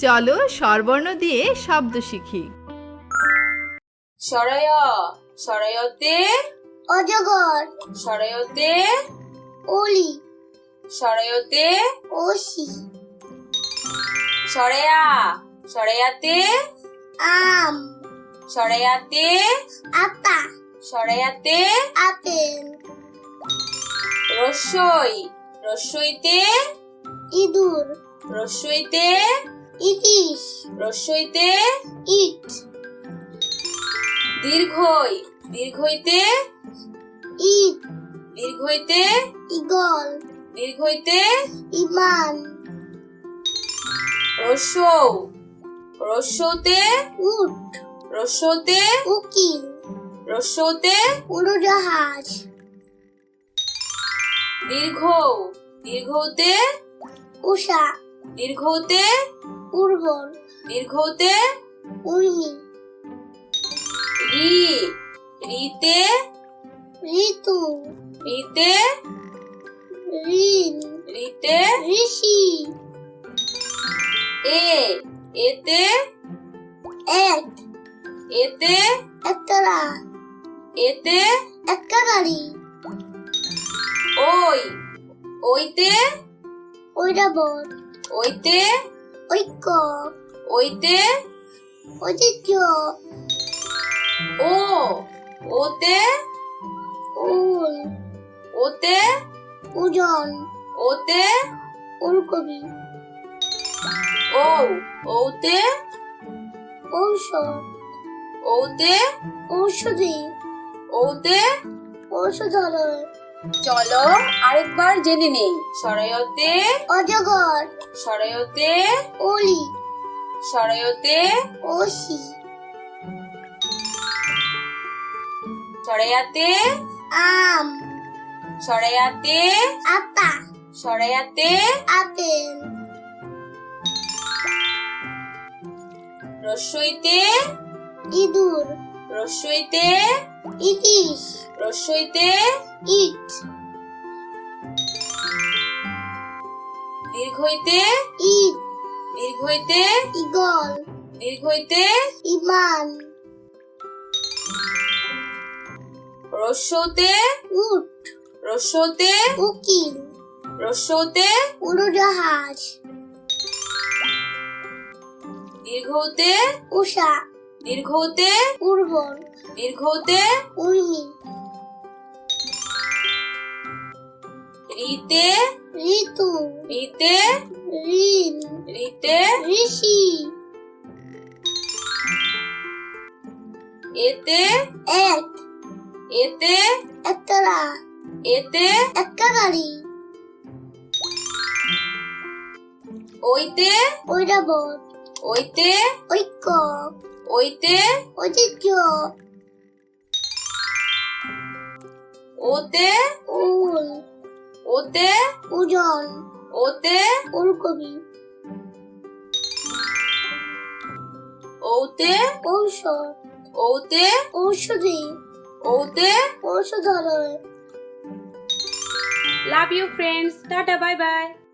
চলো স্বরবর্ণ দিয়ে শব্দ শিখি। সরয় সরয়তে অজগর। সরয়তে অলি সরয়তে ওসি। সরেয়া সরেয়াতে আম। সরেয়াতে আতা সরেয়াতে আপেল। রস্যই রস্যইতে ইঁদুর। রস্যইতে ইলিশ রস্যইতে ইট দীর্ঘই। দীর্ঘইতে? ইট দীর্ঘইতে? ইগল দীর্ঘইতে? ইমান রস্যৌ রস্যতে উট রস্যতে উকিল রস্যতে উড়োজাহাজ. দীর্ঘ দীর্ঘতে? উষা দীর্ঘতে? উর্বর দীর্ঘতে উর্মি। রি রিতে ঋতু। রিতে ঋণ। রিতে ঋষি। এ এতে এক। এতে একতলা। এতে একটা গাড়ি ওই ওইতে ঐরাবত ওইতে ঐক্য ওইতে ঐতিহ্য ও ওতে উল ওতে ওজন ওতে ওলকবি ও ওতে ঔষধ ওতে ঔষধি ওতে ঔষধালয় চলো আরেকবার জেনে নেই। সরয়তে অজগর। সরয়তে অলি সরয়তে ওসি। সরয়াতে আম। সরয়াতে আতা সরয়াতে আপেল। রস্যইতে ইঁদুর। রস্যইতে ইলিশ রস্যইতে ইট। দীর্ঘইতে ইট। দীর্ঘইতে ইগল দীর্ঘইতে ইমান রস্যতে উট। রস্যতে উকিল। রস্যতে উড়োজাহাজ। দীর্ঘতে উষা। দীর্ঘতে উর্বর। দীর্ঘতে উর্মি। রিতে ঋতু। রিতে ঋণ। রিতে ঋষি। এতে এক। এতে একতলা। এতে একটা গাড়ি ওইতে ঐরাবত। ওইতে? ঐক্য। ওইতে? ঐতিহ্য। ওতে? উল। ওতে? ওজন ওতে? ওলকবি। ওতে? ঔষধ ওতে? ঔষধি। ওতে? ঔষধালয়। Love you friends. Tata bye bye.